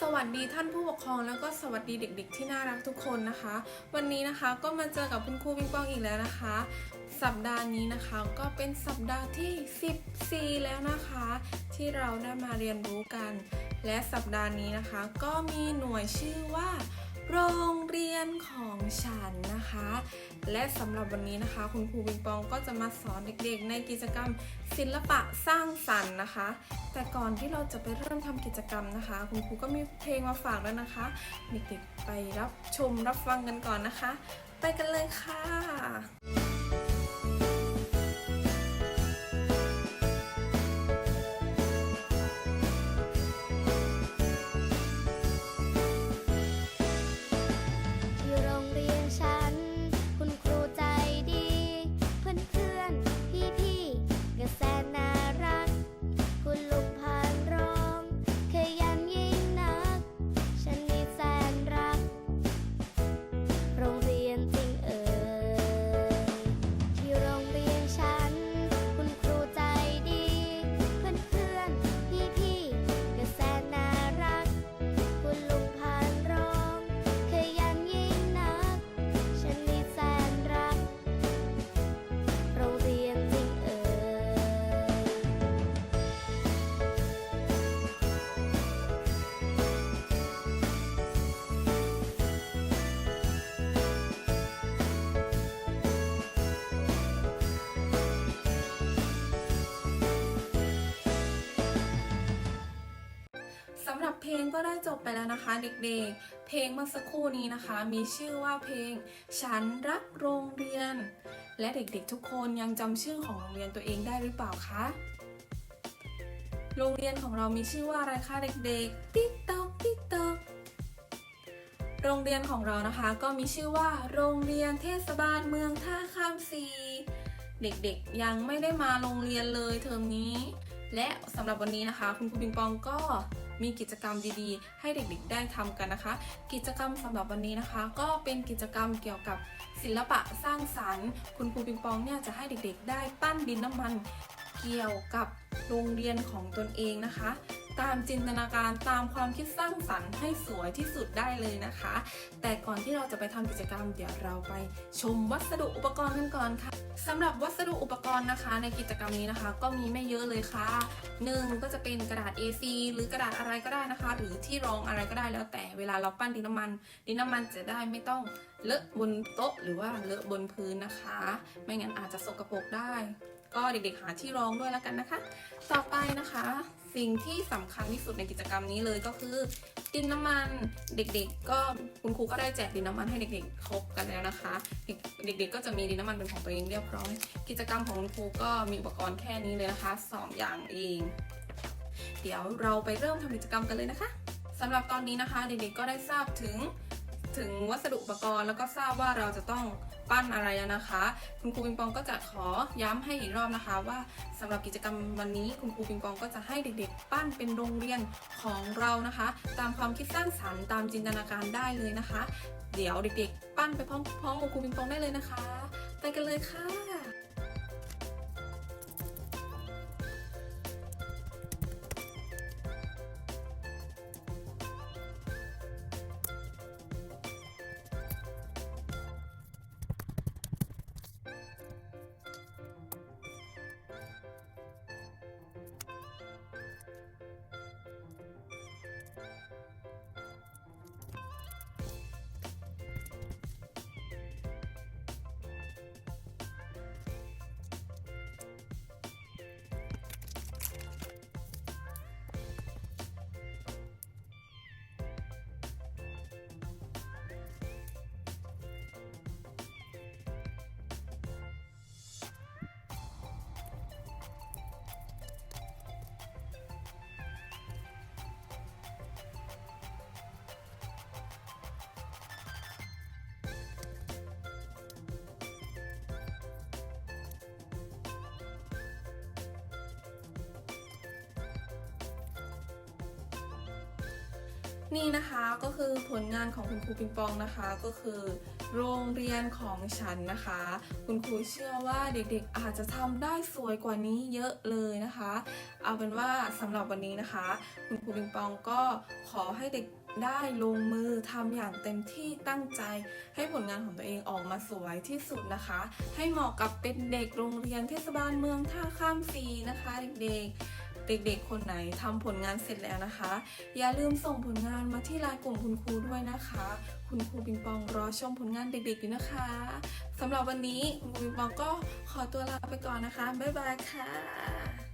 สวัสดีท่านผู้ปกครองแล้วก็สวัสดีเด็ก ๆ ที่น่ารักทุกคนนะคะ วันนี้นะคะก็มาเจอกับคุณครูปิงปองอีกแล้วนะคะ สัปดาห์นี้นะคะก็เป็นสัปดาห์ที่ 14 แล้วนะคะ ที่เราได้มาเรียนรู้กัน และสัปดาห์นี้นะคะ ก็มีหน่วยชื่อว่า โรงเรียนของฉันนะคะ และสำหรับวันนี้นะคะ คุณครูปิงปองก็จะมาสอนเด็กๆ ในกิจกรรมศิลปะสร้างสรรค์นะคะ แต่ก่อนที่เราจะไปเริ่มทำกิจกรรมนะคะ คุณครูก็มีเพลงมาฝากแล้วนะคะ เด็กๆไปรับชมรับฟังกันก่อนนะคะ ไปกันเลยค่ะ ลงก็ได้จบไปแล้วนะคะเด็กๆ เพลงเมื่อสักครู่นี้นะคะ มีชื่อว่าเพลง ฉันรักโรงเรียน และเด็กๆทุกคนยังจำชื่อของโรงเรียนตัวเองได้หรือเปล่าคะ โรงเรียนของเรามีชื่อว่าอะไรคะเด็กๆ ติ๊กตอกติ๊กตอกโรงเรียนของเรานะคะก็มีชื่อว่า โรงเรียนเทศบาลเมืองท่าข้ามซีเด็กๆยังไม่ได้มาโรงเรียนเลยเทอมนี้ และสำหรับวันนี้นะคะ คุณครูปิงปองก็ มีกิจกรรมดีๆ ให้เด็กๆได้ทำกันนะคะ กิจกรรมสำหรับวันนี้นะคะ ก็เป็นกิจกรรมเกี่ยวกับศิลปะสร้างสรรค์ คุณครูปิงปองเนี่ยจะให้เด็กๆ ได้ปั้นดินน้ำมันเกี่ยวกับโรงเรียนของตนเองนะคะ ตามจินตนาการตามความคิดสร้างสรรค์ให้สวยที่สุดได้เลยนะคะ แต่ก่อนที่เราจะไปทำกิจกรรมเดี๋ยวเราไปชมวัสดุอุปกรณ์กันก่อนค่ะสำหรับวัสดุอุปกรณ์นะคะ ในกิจกรรมนี้นะคะ ก็มีไม่เยอะเลยค่ะหนึ่งก็จะเป็นกระดาษ A4 หรือกระดาษอะไรก็ได้นะคะ หรือที่รองอะไรก็ได้แล้วแต่เวลาเราปั้นดินน้ำมัน ดินน้ำมันจะได้ไม่ต้องเลอะบนโต๊ะ หรือว่าเลอะบนพื้นนะคะ ไม่งั้นอาจจะสกปรกได้ ก็เด็กๆหาที่รองด้วยแล้วกันนะคะ ต่อไปนะคะ สิ่งที่สำคัญที่สุดในกิจกรรมนี้เลยก็คือ ดินน้ำมันเด็กๆ ก็คุณครูก็ได้แจกดินน้ำมันให้เด็กๆครบกันแล้วนะคะ เด็กๆก็จะมีดินน้ำมันเป็นของตัวเองเรียบร้อย กิจกรรมของคุณครูก็มีอุปกรณ์แค่นี้เลยนะคะสองอย่างเอง เดี๋ยวเราไปเริ่มทำกิจกรรมกันเลยนะคะสำหรับตอนนี้นะคะเด็กๆก็ได้ทราบถึง ถึงวัสดุอุปกรณ์ แล้วก็ทราบว่าเราจะต้องปั้นอะไรนะคะ คุณครูปิงปองก็จะขอย้ำให้อีกรอบนะคะ ว่าสำหรับกิจกรรมวันนี้คุณครูปิงปองก็จะให้เด็กๆ ปั้นเป็นโรงเรียนของเรานะคะ ตามความคิดสร้างสรรค์ตามจินตนาการได้เลยนะคะ เดี๋ยวเด็กๆ ปั้นไปพร้อมๆกับครูปิงปองได้เลยนะคะ ไปกันเลยค่ะ นี่นะคะก็คือผลงานของคุณครูปิงปองนะคะ ก็คือ โรงเรียนของฉันนะคะ คุณครูเชื่อว่าเด็กๆ อาจจะทำได้สวยกว่านี้เยอะเลยนะคะ เอาเป็นว่าสำหรับวันนี้นะคะ คุณครูปิงปองก็ขอให้เด็กได้ลงมือทำอย่างเต็มที่ตั้งใจ ให้ผลงานของตัวเองออกมาสวยที่สุดนะคะ ให้เหมาะกับเป็นเด็กโรงเรียนเทศบาลเมืองท่าข้ามฟรีนะคะ เด็กๆ เด็กๆ คนไหนทำผลงานเสร็จแล้วนะคะ อย่าลืมส่งผลงานมาที่ไลน์กลุ่มคุณครูด้วยนะคะ คุณครูปิงปองรอชมผลงานเด็กๆอยู่นะคะสำหรับวันนี้คุณปิงปองก็ขอตัวลาไปก่อนนะคะ บ๊ายบายค่ะ